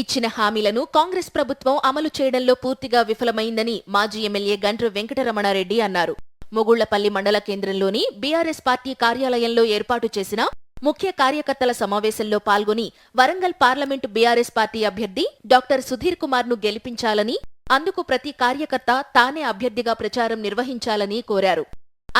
ఇచ్చిన హామీలను కాంగ్రెస్ ప్రభుత్వం అమలు చేయడంలో పూర్తిగా విఫలమైందని మాజీ ఎమ్మెల్యే గండ్రు వెంకటరమణారెడ్డి అన్నారు. మొగుళ్ళపల్లి మండల కేంద్రంలోని బీఆర్ఎస్ పార్టీ కార్యాలయంలో ఏర్పాటు చేసిన ముఖ్య కార్యకర్తల సమావేశంలో పాల్గొని వరంగల్ పార్లమెంటు బీఆర్ఎస్ పార్టీ అభ్యర్థి డాక్టర్ సుధీర్ కుమార్ను గెలిపించాలని అందుకు ప్రతి కార్యకర్త తానే అభ్యర్థిగా ప్రచారం నిర్వహించాలని కోరారు.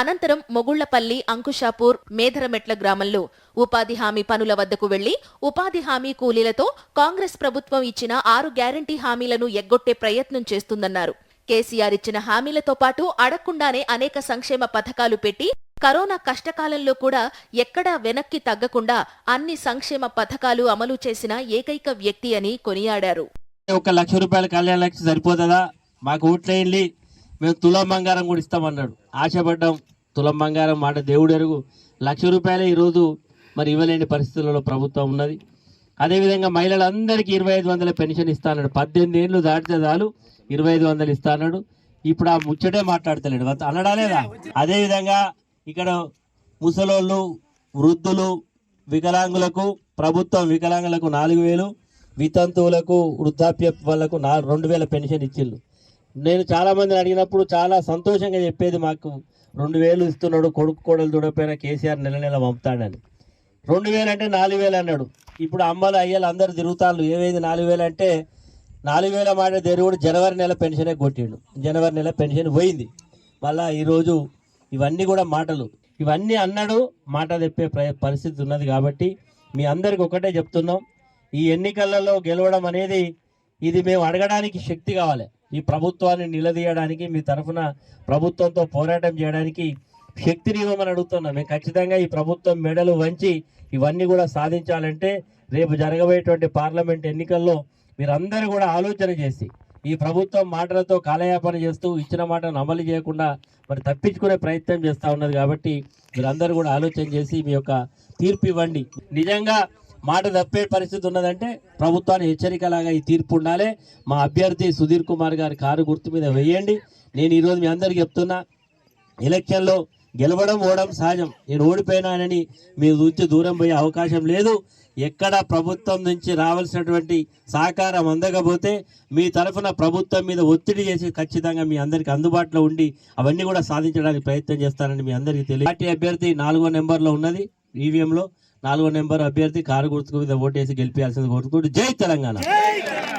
అనంతరం మొగుళ్ళపల్లి అంకుషాపూర్ మేధరమెట్ల గ్రామంలో ఉపాధి హామీ పనుల వద్దకు వెళ్ళి ఉపాధి హామీ కూలీలతో కాంగ్రెస్ ప్రభుత్వం ఇచ్చిన ఆరు గ్యారంటీ హామీలను ఎగ్గొట్టే ప్రయత్నం చేస్తుందన్నారు. కేసీఆర్ ఇచ్చిన హామీలతో పాటు అడగకుండానే అనేక సంక్షేమ పథకాలు పెట్టి కరోనా కష్టకాలంలో కూడా ఎక్కడా వెనక్కి తగ్గకుండా అన్ని సంక్షేమ పథకాలు అమలు చేసిన ఏకైక వ్యక్తి అని కొనియాడారు. ఒక లక్ష రూపాయల కళ్యాణ లక్ష సరిపోతుందా? మాకు ఓట్లేయండి మేము తులం బంగారం కూడా ఇస్తామన్నాడు. ఆశపడ్డాం తులం బంగారం మాట దేవుడు ఎరుగు. లక్ష రూపాయలే ఈరోజు మరి ఇవ్వలేని పరిస్థితులలో ప్రభుత్వం ఉన్నది. అదేవిధంగా మహిళలందరికీ ఇరవై ఐదు వందల పెన్షన్ ఇస్తాన్నాడు పద్దెనిమిది ఏళ్ళు దాటితే చాలు ఇరవై ఐదు వందలు ఇస్తాన్నాడు ఇప్పుడు ఆ ముచ్చటే మాట్లాడతలేడు. అంత అనడా లేదా? అదేవిధంగా ఇక్కడ ముసలోళ్ళు వృద్ధులు వికలాంగులకు ప్రభుత్వం వికలాంగులకు నాలుగు వేలు వితంతువులకు వృద్ధాప్య వాళ్ళకు నా రెండు వేల పెన్షన్ ఇచ్చిళ్ళు. నేను చాలా మందిని అడిగినప్పుడు చాలా సంతోషంగా చెప్పేది మాకు రెండు వేలు ఇస్తున్నాడు కొడుకు కోడలు చూడకపోయినా కేసీఆర్ నెల నెల పంపుతాడని. రెండు వేలు అంటే నాలుగు వేలు అన్నాడు. ఇప్పుడు అమ్మలు అయ్యలు అందరు తిరుగుతాళ్ళు. ఏమైంది నాలుగు వేలు అంటే నాలుగు వేల మాట దేవుడు జనవరి నెల పెన్షనే కొట్టిండు. జనవరి నెల పెన్షన్ పోయింది. మళ్ళా ఈరోజు ఇవన్నీ కూడా మాటలు. ఇవన్నీ అన్నాడు మాట తెప్పే ప్ర- పరిస్థితి ఉన్నది కాబట్టి మీ అందరికి ఒకటే చెప్తున్నాం. ఈ ఎన్నికలలో గెలవడం అనేది ఇది మేము అడగడానికి శక్తి కావాలి. ఈ ప్రభుత్వాన్ని నిలదీయడానికి మీ తరఫున ప్రభుత్వంతో పోరాటం చేయడానికి శక్తిని ఇవ్వమని అడుగుతున్నాం. మేము ఖచ్చితంగా ఈ ప్రభుత్వం మెడలు వంచి ఇవన్నీ కూడా సాధించాలంటే రేపు జరగబోయేటువంటి పార్లమెంట్ ఎన్నికల్లో మీరందరూ కూడా ఆలోచన చేసి ఈ ప్రభుత్వం మాటలతో కాలయాపన చేస్తూ ఇచ్చిన మాటను అమలు చేయకుండా మరి తప్పించుకునే ప్రయత్నం చేస్తూ ఉన్నది కాబట్టి మీరందరూ కూడా ఆలోచన చేసి మీ యొక్క తీర్పు ఇవ్వండి. నిజంగా మాట తప్పే పరిస్థితి ఉన్నదంటే ప్రభుత్వాన్ని హెచ్చరికలాగా ఈ తీర్పు ఉండాలి. మా అభ్యర్థి సుధీర్ కుమార్ గారి కారు గుర్తు మీద వేయండి. నేను ఈరోజు మీ అందరికి చెప్తున్నా ఎలక్షన్లో గెలవడం ఓడడం సహజం. నేను ఓడిపోయినానని మీ నుంచి దూరం పోయే అవకాశం లేదు. ఎక్కడ ప్రభుత్వం నుంచి రావాల్సినటువంటి సహకారం అందకపోతే మీ తరఫున ప్రభుత్వం మీద ఒత్తిడి చేసి ఖచ్చితంగా మీ అందరికి అందుబాటులో ఉండి అవన్నీ కూడా సాధించడానికి ప్రయత్నం చేస్తానని మీ అందరికీ తెలియదు పార్టీ అభ్యర్థి నాలుగో నెంబర్లో ఉన్నది ఈవీఎంలో. నాలుగో నెంబర్ అభ్యర్థి కారు గుర్తుకు మీద ఓటేసి గెలిపించాల్సింది కోరుకుంటూ జై తెలంగాణ.